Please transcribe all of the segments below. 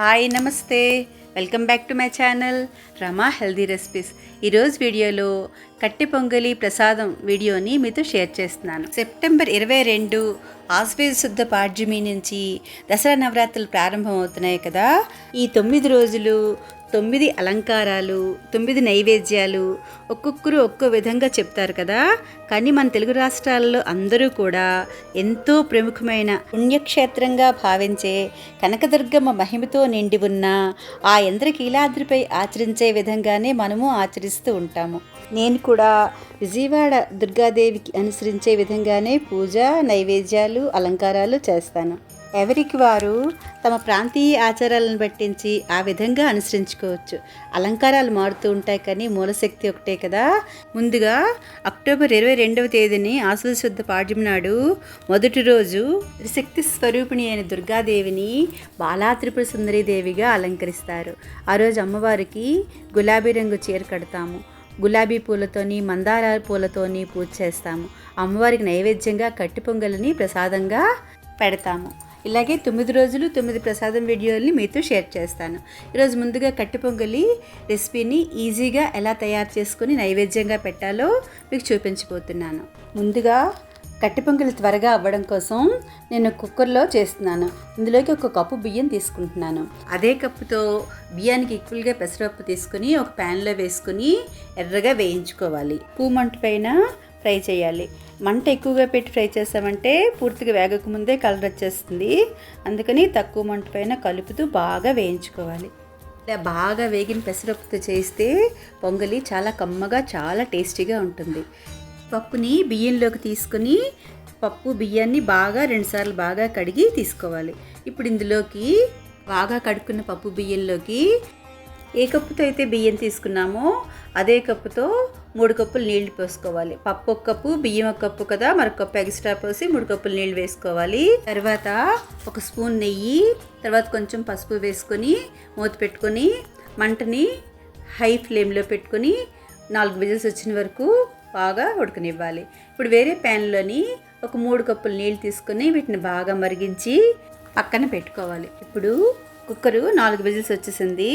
Hi నమస్తే. Welcome back to my channel Rama healthy recipes. ఈరోజు వీడియోలో కట్టి పొంగలి ప్రసాదం వీడియోని మీతో షేర్ చేస్తున్నాను. సెప్టెంబర్ ఇరవై రెండు ఆశ్వేజ శుద్ధ పాడ్యమి నుంచి దసరా నవరాత్రులు ప్రారంభమవుతున్నాయి కదా. ఈ తొమ్మిది రోజులు తొమ్మిది అలంకారాలు తొమ్మిది నైవేద్యాలు ఒక్కొక్కరు ఒక్కో విధంగా చెప్తారు కదా. కానీ మన తెలుగు రాష్ట్రాల్లో అందరూ కూడా ఎంతో ప్రముఖమైన పుణ్యక్షేత్రంగా భావించే కనకదుర్గమ్మ మహిమతో నిండి ఉన్న ఆ ఇంద్రకీలాద్రిపై ఆచరించే విధంగానే మనము ఆచరిస్తూ ఉంటాము. నేను కూడా విజయవాడ దుర్గాదేవికి అనుసరించే విధంగానే పూజ నైవేద్యాలు అలంకారాలు చేస్తాను. ఎవరికి వారు తమ ప్రాంతీయ ఆచారాలను పట్టించి ఆ విధంగా అనుసరించుకోవచ్చు. అలంకారాలు మారుతూ ఉంటాయి కానీ మూలశక్తి ఒకటే కదా. ముందుగా అక్టోబర్ ఇరవై రెండవ తేదీని ఆసుల శుద్ధ పాడ్యం నాడు మొదటి రోజు శక్తి స్వరూపిణి అయిన దుర్గాదేవిని బాలాత్రిపుర సుందరీదేవిగా అలంకరిస్తారు. ఆ రోజు అమ్మవారికి గులాబీ రంగు చీర కడతాము. గులాబీ పూలతోని మందార పూలతోని పూజ చేస్తాము. అమ్మవారికి నైవేద్యంగా కట్టి పొంగలిని ప్రసాదంగా పెడతాము. ఇలాగే తొమ్మిది రోజులు తొమ్మిది ప్రసాదం వీడియోల్ని మీతో షేర్ చేస్తాను. ఈరోజు ముందుగా కట్టి పొంగలి రెసిపీని ఈజీగా ఎలా తయారు చేసుకుని నైవేద్యంగా పెట్టాలో మీకు చూపించబోతున్నాను. ముందుగా కట్టి పొంగలి త్వరగా అవ్వడం కోసం నేను కుక్కర్లో చేస్తున్నాను. ఇందులోకి ఒక కప్పు బియ్యం తీసుకుంటున్నాను. అదే కప్పుతో బియ్యానికి ఈక్వల్గా పెసరపప్పు తీసుకుని ఒక ప్యాన్లో వేసుకుని ఎర్రగా వేయించుకోవాలి. పూమంట పైన ఫ్రై చేయాలి. మంట ఎక్కువగా పెట్టి ఫ్రై చేసామంటే పూర్తిగా వేగకముందే కలర్ వచ్చేస్తుంది. అందుకని తక్కువ మంట పైన కలుపుతూ బాగా వేయించుకోవాలి. ఇలా బాగా వేగిన పెసరపప్పుతో చేస్తే పొంగలి చాలా కమ్మగా చాలా టేస్టీగా ఉంటుంది. పప్పుని బియ్యంలోకి తీసుకుని పప్పు బియ్యాన్ని బాగా రెండుసార్లు బాగా కడిగి తీసుకోవాలి. ఇప్పుడు ఇందులోకి బాగా కడుక్కున్న పప్పు బియ్యంలోకి ఏ కప్పుతో అయితే బియ్యం తీసుకున్నామో అదే కప్పుతో మూడు కప్పులు నీళ్ళు పోసుకోవాలి. పప్పు ఒక కప్పు బియ్యం ఒక కప్పు కదా మరొక కప్పు ఎక్స్ట్రా పోసి మూడు కప్పులు నీళ్ళు వేసుకోవాలి. తర్వాత ఒక స్పూన్ నెయ్యి తర్వాత కొంచెం పసుపు వేసుకొని మూత పెట్టుకొని మంటని హై ఫ్లేమ్లో పెట్టుకొని నాలుగు విజిల్స్ వచ్చిన వరకు బాగా ఉడకనివ్వాలి. ఇప్పుడు వేరే ప్యాన్లోని ఒక మూడు కప్పులు నీళ్ళు తీసుకొని వీటిని బాగా మరిగించి పక్కన పెట్టుకోవాలి. ఇప్పుడు కుక్కరు నాలుగు విజిల్స్ వచ్చేసింది.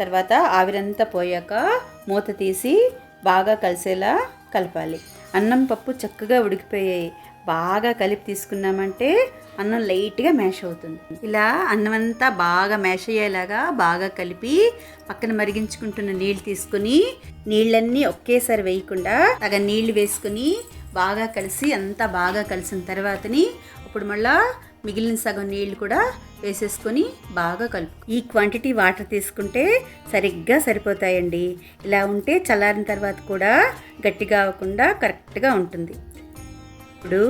తర్వాత ఆవిరంతా పోయాక మూత తీసి బాగా కలిసేలా కలపాలి. అన్నం పప్పు చక్కగా ఉడికిపోయాయి. బాగా కలిపి తీసుకున్నామంటే అన్నం లైట్గా మ్యాష్ అవుతుంది. ఇలా అన్నం అంతా బాగా మ్యాష్ అయ్యేలాగా బాగా కలిపి పక్కన మరిగించుకుంటున్న నీళ్ళు తీసుకుని నీళ్ళన్నీ ఒకేసారి వేయకుండా తగ నీళ్ళు వేసుకుని బాగా కలిసి అంతా బాగా కలిసిన తర్వాతని అప్పుడు మళ్ళీ మిగిలిన సగం నీళ్ళు కూడా వేసేసుకొని బాగా కలుపు ఈ క్వాంటిటీ వాటర్ తీసుకుంటే సరిగ్గా సరిపోతాయండి. ఇలా ఉంటే చల్లారిన తర్వాత కూడా గట్టిగా అవ్వకుండా కరెక్ట్గా ఉంటుంది. ఇప్పుడు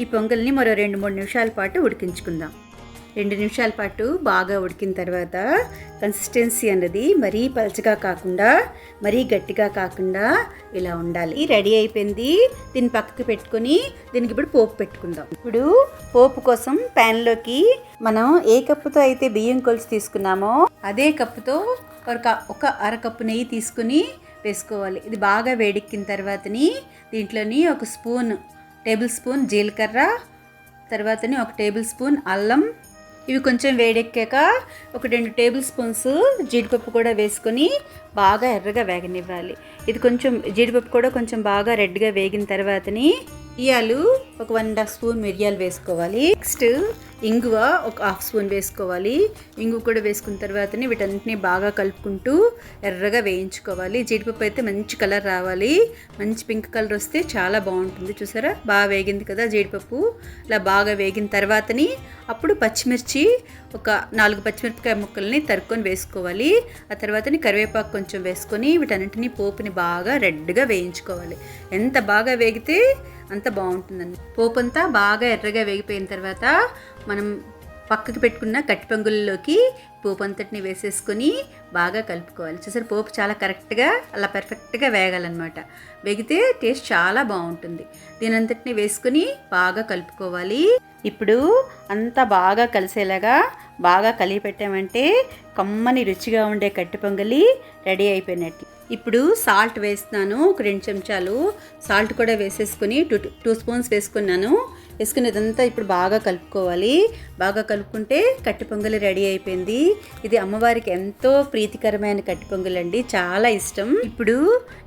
ఈ పొంగల్ని మరో రెండు మూడు నిమిషాల పాటు ఉడికించుకుందాం. రెండు నిమిషాల పాటు బాగా ఉడికిన తర్వాత కన్సిస్టెన్సీ అన్నది మరీ పలచగా కాకుండా మరీ గట్టిగా కాకుండా ఇలా ఉండాలి. రెడీ అయిపోయింది. దీన్ని పక్కకు పెట్టుకొని దీనికి ఇప్పుడు పోపు పెట్టుకుందాం. ఇప్పుడు పోపు కోసం ప్యాన్లోకి మనం ఏ కప్పుతో అయితే బియ్యం కొలిచి తీసుకున్నామో అదే కప్పుతో ఒక ఒక అరకప్పు నెయ్యి తీసుకుని వేసుకోవాలి. ఇది బాగా వేడెక్కిన తర్వాతని దీంట్లోని ఒక స్పూన్ టేబుల్ స్పూన్ జీలకర్ర తర్వాతని ఒక టేబుల్ స్పూన్ అల్లం ఇవి కొంచెం వేడెక్కాక ఒక రెండు టేబుల్ స్పూన్స్ జీడిపప్పు కూడా వేసుకొని బాగా ఎర్రగా వేగనివ్వాలి. ఇది కొంచెం జీడిపప్పు కూడా కొంచెం బాగా రెడ్గా వేగిన తర్వాతని మిరియాలు ఒక వన్ అండ్ హాఫ్ స్పూన్ మిరియాలు వేసుకోవాలి. నెక్స్ట్ ఇంగువ ఒక హాఫ్ స్పూన్ వేసుకోవాలి. ఇంగువ కూడా వేసుకున్న తర్వాతనే వీటన్నిటిని బాగా కలుపుకుంటూ ఎర్రగా వేయించుకోవాలి. జీడిపప్పు అయితే మంచి కలర్ రావాలి. మంచి పింక్ కలర్ వస్తే చాలా బాగుంటుంది. చూసారా? బాగా వేగింది కదా జీడిపప్పు. ఇలా బాగా వేగిన తర్వాతని అప్పుడు పచ్చిమిర్చి ఒక నాలుగు పచ్చిమిరపకాయ ముక్కల్ని తరుక్కొని వేసుకోవాలి. ఆ తర్వాతని కరివేపాకు కొంచెం వేసుకొని వీటన్నింటినీ పోపుని బాగా రెడ్గా వేయించుకోవాలి. ఎంత బాగా వేగితే అంత బాగుంటుందండి. పోపు అంతా బాగా ఎర్రగా వేగిపోయిన తర్వాత మనం పక్కకి పెట్టుకున్న కట్టిపంగుల్లోకి పోపు అంతటిని వేసేసుకొని బాగా కలుపుకోవాలి. చూసారు పోపు చాలా కరెక్ట్గా అలా పర్ఫెక్ట్గా వేగాలన్నమాట. వేగితే టేస్ట్ చాలా బాగుంటుంది. దీని అంతటిని వేసుకొని బాగా కలుపుకోవాలి. ఇప్పుడు అంతా బాగా కలిసేలాగా బాగా కలిపి పెట్టామంటే కమ్మని రుచిగా ఉండే కట్టి పొంగలి రెడీ అయిపోయినట్టు. ఇప్పుడు సాల్ట్ వేస్తున్నాను ఒక రెండు చెంచాలు సాల్ట్ కూడా వేసేసుకుని టూ టూ స్పూన్స్ వేసుకున్నాను. వేసుకుని ఇదంతా ఇప్పుడు బాగా కలుపుకోవాలి. బాగా కలుపుకుంటే కట్టి పొంగలి రెడీ అయిపోయింది. ఇది అమ్మవారికి ఎంతో ప్రీతికరమైన కట్టి పొంగలి అండి చాలా ఇష్టం. ఇప్పుడు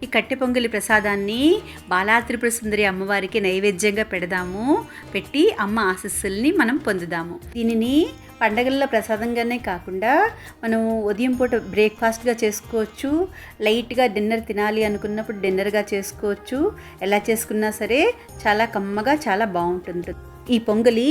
ఈ కట్టి పొంగలి ప్రసాదాన్ని బాలాత్రిపుర సుందరి అమ్మవారికి నైవేద్యంగా పెడదాము. పెట్టి అమ్మ ఆశస్సుల్ని మనం పొందుదాము. దీనిని పండగల్లో ప్రసాదంగానే కాకుండా మనం ఉదయం పూట బ్రేక్ఫాస్ట్గా చేసుకోవచ్చు లైట్గా డిన్నర్ తినాలి అనుకున్నప్పుడు డిన్నర్గా చేసుకోవచ్చు. ఎలా చేసుకున్నా సరే చాలా కమ్మగా చాలా బాగుంటుంది. ఈ పొంగలి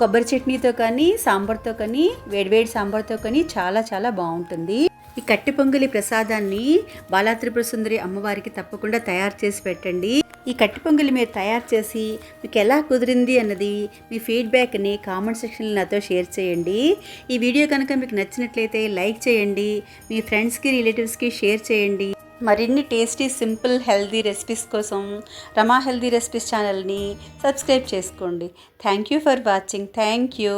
కొబ్బరి చట్నీతో కానీ సాంబార్తో కానీ వేడివేడి సాంబార్తో కానీ చాలా చాలా బాగుంటుంది. ఈ కట్టి పొంగలి ప్రసాదాన్ని బాలాత్రిపుర సుందరి అమ్మవారికి తప్పకుండా తయారు చేసి పెట్టండి. ఈ కట్టి పొంగలి మీరు తయారు చేసి మీకు ఎలా కుదిరింది అన్నది మీ ఫీడ్బ్యాక్ని కామెంట్ సెక్షన్లో నాతో షేర్ చేయండి. ఈ వీడియో కనుక మీకు నచ్చినట్లయితే లైక్ చేయండి. మీ ఫ్రెండ్స్కి రిలేటివ్స్కి షేర్ చేయండి. మరిన్ని టేస్టీ సింపుల్ హెల్దీ రెసిపీస్ కోసం రమా హెల్దీ రెసిపీస్ ఛానల్ని సబ్స్క్రైబ్ చేసుకోండి. Thank you for watching thank you